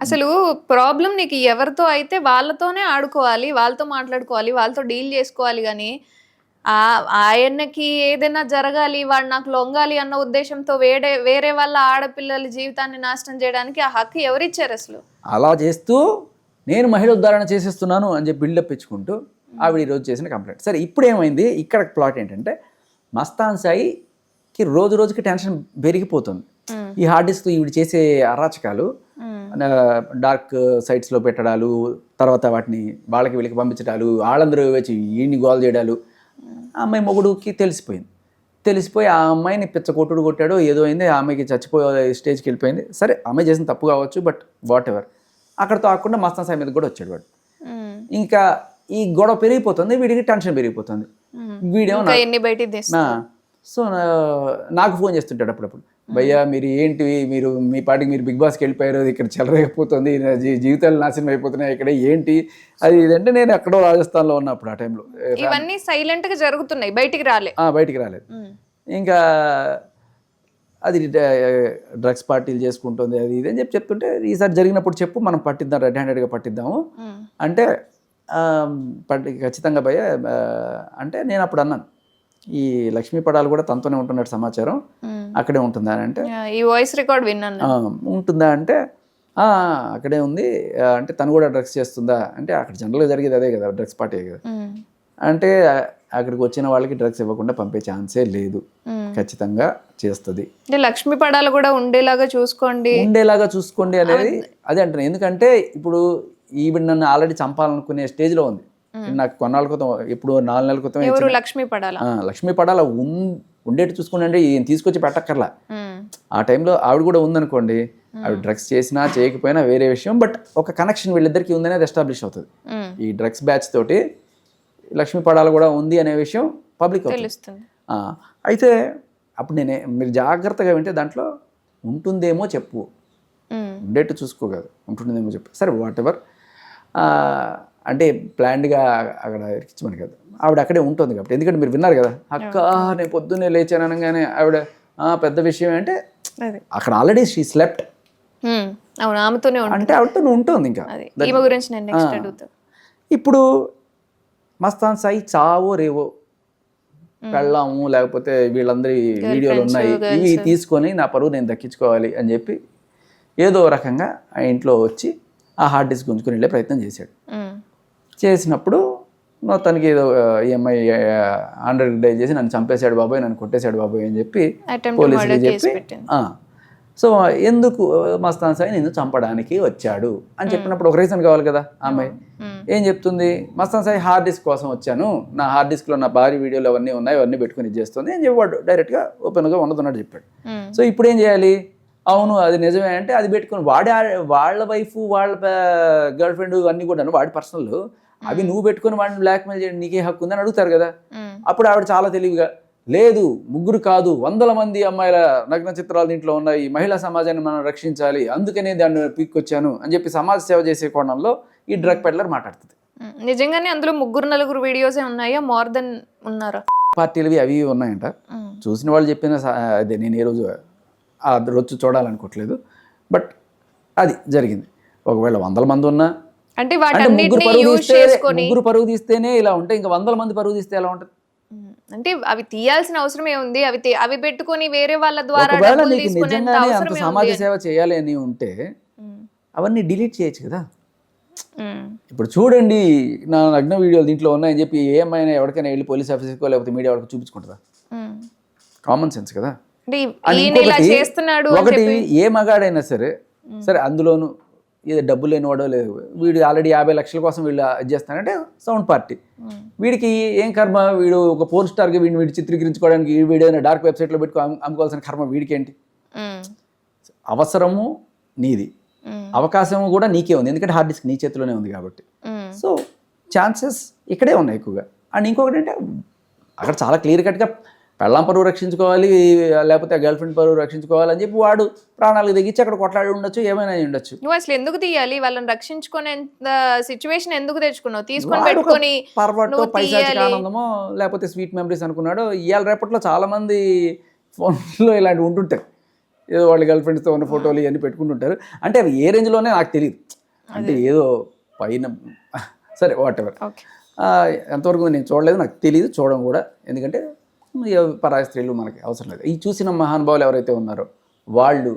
అసలు ప్రాబ్లం నీకు ఎవరితో అయితే వాళ్ళతోనే ఆడుకోవాలి వాళ్ళతో మాట్లాడుకోవాలి వాళ్ళతో డీల్ చేసుకోవాలి కానీ ఆ ఆయనకి ఏదైనా జరగాలి వాడు నాకు లొంగాలి అన్న ఉద్దేశంతో వేరే వేరే వాళ్ళ ఆడపిల్లల జీవితాన్ని నాశనం చేయడానికి ఆ హక్కు ఎవరిచ్చారు అసలు అలా చేస్తూ నేను మహిళ ఉద్ధారణ చేసేస్తున్నాను అని చెప్పి బిల్డప్ ఇచ్చుకుంటూ ఆవిడ ఈరోజు చేసిన కంప్లైంట్ సరే ఇప్పుడు ఏమైంది ఇక్కడ ప్లాట్ ఏంటంటే మస్తాన్ సాయికి రోజు రోజుకి టెన్షన్ పెరిగిపోతుంది. ఈ హార్డ్ డిస్క్ ఈవిడ చేసే అరాచకాలు. డార్క్ సైట్స్లో పెట్టడాలు తర్వాత వాటిని వాళ్ళకి వీళ్ళకి పంపించడాలు వాళ్ళందరూ వచ్చి ఈయన్ని గోల్ చేయడాలు. ఆ అమ్మాయి మొగుడుకి తెలిసిపోయింది. తెలిసిపోయి ఆ అమ్మాయిని పిచ్చ కొట్టుడు కొట్టాడు ఏదో అయింది ఆ అమ్మాయికి చచ్చిపోయే స్టేజ్కి వెళ్ళిపోయింది. సరే అమ్మాయి చేసిన తప్పు కావచ్చు బట్ వాట్ ఎవర్ అక్కడతో ఆకుండా మస్తాన్ సాయి మీద కూడా వచ్చాడు వాడు. ఇంకా ఈ గొడవ పెరిగిపోతుంది వీడికి టెన్షన్ పెరిగిపోతుంది. వీడేమో సో నాకు ఫోన్ చేస్తుంటాడు అప్పుడప్పుడు. భయ్యా మీరు ఏంటివి మీరు మీ పాటికి మీరు బిగ్ బాస్కి వెళ్ళిపోయారు ఇక్కడ జీ- జీవితాలు నాశనం అయిపోతున్నాయి ఇక్కడ ఏంటి? అది ఇదంటే నేను ఎక్కడో రాజస్థాన్లో ఉన్నప్పుడు ఆ టైంలో. ఇవన్నీ సైలెంట్గా జరుగుతున్నాయి బయటికి రాలే. బయటికి రాలేదు. ఇంకా అది డ్రగ్స్ పార్టీలు చేసుకుంటుంది అది ఇది అని చెప్పి చెప్తుంటే ఈసారి జరిగినప్పుడు చెప్పు మనం పట్టిద్దాం రెడ్ హ్యాండెడ్గా పట్టిద్దాము. అంటే పట్టి ఖచ్చితంగా భయ్య ఆ, అంటే నేను అప్పుడు అన్నాను ఈ లక్ష్మీ పడాలు కూడా తనతోనే ఉంటున్నట్టు సమాచారం. అక్కడే ఉంటుందా అని అంటే ఈ వాయిస్ రికార్డ్ విన్నాను. "ఆ, ఉంటుందా అంటే "ఆ, అక్కడే ఉంది. అంటే తను కూడా డ్రగ్స్ చేస్తుందా అంటే అక్కడ జనరల్గా జరిగేది అదే కదా డ్రగ్స్ పార్టీ కదా. అంటే అక్కడికి వచ్చిన వాళ్ళకి డ్రగ్స్ ఇవ్వకుండా పంపే ఛాన్సే లేదు. ఖచ్చితంగా చేస్తుంది. అంటే లక్ష్మీ పడాలు కూడా ఉండేలాగా చూసుకోండి. ఉండేలాగా చూసుకోండి అనేది అదే అంటున్నాను ఎందుకంటే ఇప్పుడు ఈవిడ నన్ను ఆల్రెడీ చంపాలనుకునే స్టేజ్లో ఉంది. నాకు కొన్నాళ్ళ క్రితం ఇప్పుడు నాలుగు నెలల క్రితం ఎవరు లక్ష్మీ పడాల? లక్ష్మీ పడాల ఉండేటి చూసుకుంటే ఈయన తీసుకొచ్చి పెట్టక్కర్లా. ఆ టైంలో ఆవిడ కూడా ఉందనుకోండి ఆవిడ డ్రగ్స్ చేసినా చేయకపోయినా వేరే విషయం బట్ ఒక కనెక్షన్ వీళ్ళిద్దరికి ఉందనేది ఎస్టాబ్లిష్ అవుతుంది. ఈ డ్రగ్స్ బ్యాచ్ తోటి లక్ష్మీ పడాల కూడా ఉంది అనే విషయం పబ్లిక్ అవుతుంది. అయితే అప్పుడు నేనే మీరు జాగ్రత్తగా వింటే దాంట్లో ఉంటుందేమో చెప్పు. ఉండేట్టు చూసుకో కదా ఉంటుందేమో చెప్పు. సరే వాట్ ఎవర్ అంటే ప్లాన్డ్గా అక్కడ ఇరికించమని కదా. ఆవిడ అక్కడే ఉంటుంది కాబట్టి. ఎందుకంటే మీరు విన్నారు కదా అక్క నేను పొద్దున్నే లేచాను అనగానే ఆవిడ "ఆ, పెద్ద విషయం అంటే అక్కడ ఆల్రెడీ షీ స్లెప్ట్. అవును ఆమెతోనే అంటే ఆవిడతో నువ్వు ఉంటుంది ఇంకా. ఈమె గురించి నేను నెక్స్ట్ అడుగుతా. ఇప్పుడు మస్తాన్ సాయి చావో రేవో పెళ్ళాము లేకపోతే వీళ్ళందరి వీడియోలు ఉన్నాయి ఇవి తీసుకొని నా పరువు నేను దక్కించుకోవాలి అని చెప్పి ఏదో రకంగా ఆ ఇంట్లో వచ్చి ఆ హార్డ్ డిస్క్ గుంజుకొని వెళ్ళే ప్రయత్నం చేశాడు. చేసినప్పుడు తనకి ఏదో ఈఎంఐ హండ్రెడ్ డై చేసి నన్ను చంపేశాడు బాబాయ్ నన్ను కొట్టేశాడు బాబాయ్ అని చెప్పి పోలీసులు చెప్పి సో ఎందుకు మస్తాన్ సాయి నిన్ను చంపడానికి వచ్చాడు అని చెప్పినప్పుడు ఒక రీజన్ కావాలి కదా ఆమె మ్మ్. ఏం చెప్తుంది? మస్తాన్ సాయి హార్డ్ డిస్క్ కోసం వచ్చాను. నా హార్డ్ డిస్క్లో నా భారీ వీడియోలు అవన్నీ ఉన్నాయి అవన్నీ పెట్టుకుని చేస్తుంది అని చెప్పాడు. డైరెక్ట్గా ఓపెన్గా ఉన్నదన్నట్టు చెప్పాడు. సో ఇప్పుడు ఏం చేయాలి? అవును అది నిజమే అంటే అది పెట్టుకుని వాడి వాళ్ళ వైఫ్ వాళ్ళ గర్ల్ ఫ్రెండ్ అన్నీ కూడా వాడి పర్సనల్ అవి నువ్వు పెట్టుకుని వాడిని బ్లాక్మెయిల్ చేయడం నీకే హక్కు ఉందని అడుగుతారు కదా. అప్పుడు ఆవిడ చాలా తెలివిగా లేదు ముగ్గురు కాదు వందల మంది అమ్మాయిల నగ్న చిత్రాలు దీంట్లో ఉన్నాయి మహిళా సమాజాన్ని మనం రక్షించాలి అందుకనే దాన్ని పీక్కొచ్చాను అని చెప్పి సమాజ సేవ చేసే కోణంలో ఈ డ్రగ్ పెడ్లర్ మాట్లాడుతుంది. నిజంగానే అందులో ముగ్గురు నలుగురు వీడియోసే ఉన్నాయా? మోర్ దెన్ ఉన్నారా? పార్టీలవి అవి ఉన్నాయంట. చూసిన వాళ్ళు చెప్పిన అదే నేను ఏ రోజు ఆ రోజు చూడాలనుకోవట్లేదు. బట్ అది జరిగింది. ఒకవేళ వందల మంది ఉన్నా అంటే ముగ్గురు వాటన్నిటిని పరుగు తీస్తేనే ఇలా ఉంటాయి ఇంకా వందల మంది పరుగు తీస్తే ఎలా ఉంటుంది. అంటే అవి తీయాల్సిన అవసరం ఏముంది అవి అవి పెట్టుకొని వేరే వాళ్ళ ద్వారా నిజంగానే అంత సమాజ సేవ చేయాలి అని ఉంటే. అవన్నీ డిలీట్ చేయొచ్చు కదా. ఇప్పుడు చూడండి నా నగ్న వీడియోలు దీంట్లో ఉన్నాయని చెప్పి ఏమైనా ఎవరికైనా వెళ్ళి పోలీస్ ఆఫీస్కో లేకపోతే మీడియా వాళ్ళకి చూపించుకుంటుందా. కామన్ సెన్స్ కదా ఒకటి ఏ మగాడైనా సరే సరే అందులోను ఇది డబ్బు లేనివాడో లేదు వీడు ఆల్రెడీ యాభై లక్షల కోసం వీళ్ళు చేస్తానంటే సౌండ్ పార్టీ. వీడికి ఏం కర్మ వీడు ఒక పోర్ స్టార్గా వీడిని వీడు చిత్రీకరించుకోవడానికి ఈ వీడియో డార్క్ వెబ్సైట్లో పెట్టుకో అమ్ము- అమ్ముకోవాల్సిన కర్మ వీడికి ఏంటి మ్మ్. అవసరము నీది మ్మ్. అవకాశము కూడా నీకే ఉంది ఎందుకంటే హార్డ్ డిస్క్ నీ చేతిలోనే ఉంది కాబట్టి. సో ఛాన్సెస్ ఇక్కడే ఉన్నాయి ఎక్కువగా అండ్ ఇంకొకటి అంటే అక్కడ చాలా క్లియర్ కట్గా పెళ్ళాం పరువు రక్షించుకోవాలి లేకపోతే గర్ల్ ఫ్రెండ్ పరువు రక్షించుకోవాలి అని చెప్పి వాడు ప్రాణాలకు తెగించి అక్కడ కొట్లాడి ఉండొచ్చు ఏమైనా ఉండొచ్చు. నువ్వు అసలు ఎందుకు తీయాలి? వాళ్ళని రక్షించుకునేంత సిచ్యువేషన్ ఎందుకు తెచ్చుకున్నావు? తీసుకొని పెట్టుకొని పర్వటో. ఆనందమో లేకపోతే స్వీట్ మెమరీస్ అనుకున్నాడు ఇవాళ రేపట్లో చాలా మంది ఫోన్లో ఇలాంటివి ఉంటుంటాయి. ఏదో వాళ్ళ గర్ల్ ఫ్రెండ్స్తో ఉన్న ఫోటోలు ఇవన్నీ పెట్టుకుంటుంటారు. అంటే అవి ఏ రేంజ్లోనే నాకు తెలియదు అంటే ఏదో పైన సరే వాట్ ఎవర్ ఎంతవరకు నేను చూడలేదు నాకు తెలియదు చూడడం కూడా. ఎందుకంటే పరాయి స్త్రీలు మనకి అవసరం లేదు. ఈ చూసిన మహానుభావులు ఎవరైతే ఉన్నారో వాళ్ళు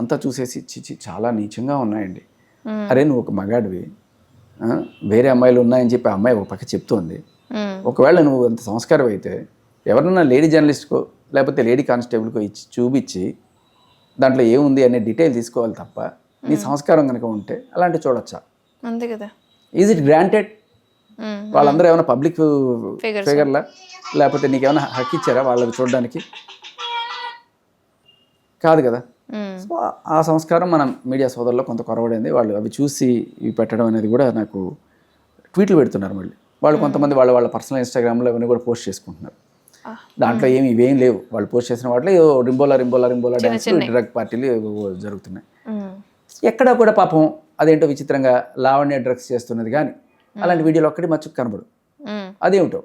అంతా చూసేసి చిచి చాలా నీచంగా ఉన్నాయండి. అరే నువ్వు ఒక మగాడివి. వేరే అమ్మాయిలు ఉన్నాయని చెప్పి ఆ అమ్మాయి ఒక పక్క చెప్తోంది. ఒకవేళ నువ్వు అంత సంస్కారం అయితే ఎవరన్నా లేడీ జర్నలిస్ట్కో లేకపోతే లేడీ కానిస్టేబుల్కో ఇచ్చి చూపించి దాంట్లో ఏముంది అనే డీటెయిల్ తీసుకోవాలి తప్ప నీ సంస్కారం కనుక ఉంటే అలాంటివి చూడొచ్చా? అంతే కదా. ఈజ్ ఇట్ గ్రాంటెడ్ వాళ్ళందరూ ఏమైనా పబ్లిక్. ఫిగర్లా? లేకపోతే నీకేమైనా హక్కు ఇచ్చారా వాళ్ళకి చూడడానికి? కాదు కదా. సో ఆ- సంస్కారం మన మీడియా సోదరులో కొంత కొరవడింది. వాళ్ళు అవి చూసి ఇవి పెట్టడం అనేది కూడా నాకు ట్వీట్లు పెడుతున్నారు మళ్ళీ. వాళ్ళు కొంతమంది వాళ్ళ వాళ్ళ పర్సనల్ ఇన్స్టాగ్రామ్లో ఇవన్నీ కూడా పోస్ట్ చేసుకుంటున్నారు. దాంట్లో ఏమి ఇవేం లేవు. వాళ్ళు పోస్ట్ చేసిన వాటిలో ఏదో రింబోలా రింబోలా రింబోలా డ్యాన్స్ డ్రగ్ పార్టీలు జరుగుతున్నాయి. ఎక్కడ కూడా పాపం అదేంటో విచిత్రంగా లావణ్య డ్రగ్స్ చేస్తున్నది కానీ అలాంటి వీడియోలు ఒక్కటి మచ్చుకు కనబడు. అదేమిటో?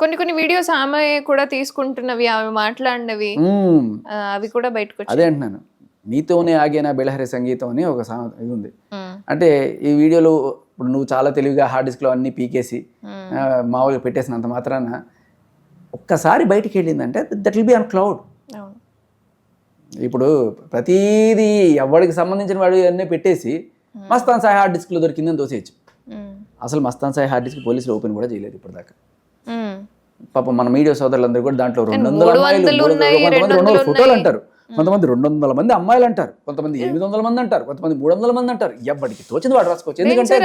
కొన్ని కొన్ని వీడియోస్ ఆమె కూడా తీసుకుంటున్నవి ఆమె మాట్లాడినవి. అవి కూడా బయటకు అదే అంటున్నాను. నీతోనే ఆగేనా బెళహరి సంగీతం అని ఒక ఇది ఉంది. అంటే ఈ వీడియోలు ఇప్పుడు నువ్వు చాలా తెలివిగా హార్డ్ డిస్క్లో అన్నీ పీకేసి మామూలుగా పెట్టేసినంత మాత్రాన ఒక్కసారి బయటికి వెళ్ళిందంటే that will be on cloud ఇప్పుడు ప్రతీది ఎవరికి సంబంధించిన వాడు అన్నీ పెట్టేసి మస్తాన్ సాయి హార్డ్ డిస్క్లో దొరికిందని దోసేయచ్చు అసలు మస్తాన్ సాయి హార్డ్ డిస్క్ పోలీసులు ఓపెన్ కూడా చేయలేదు ఇప్పటిదాకా. పాపం మన మీడియా సోదరులందరూ కూడా దాంట్లో రెండు వందల అమ్మాయిలు కొంతమంది రెండు వందల ఫోటోలు. అంటారు. కొంతమంది రెండు వందల మంది అమ్మాయిలు అంటారు. కొంతమంది ఎనిమిది వందల మంది అంటారు. కొంతమంది మూడు వందల మంది అంటారు. ఎవరికి తోచింది వాడు రాసుకోవచ్చు. ఎందుకంటే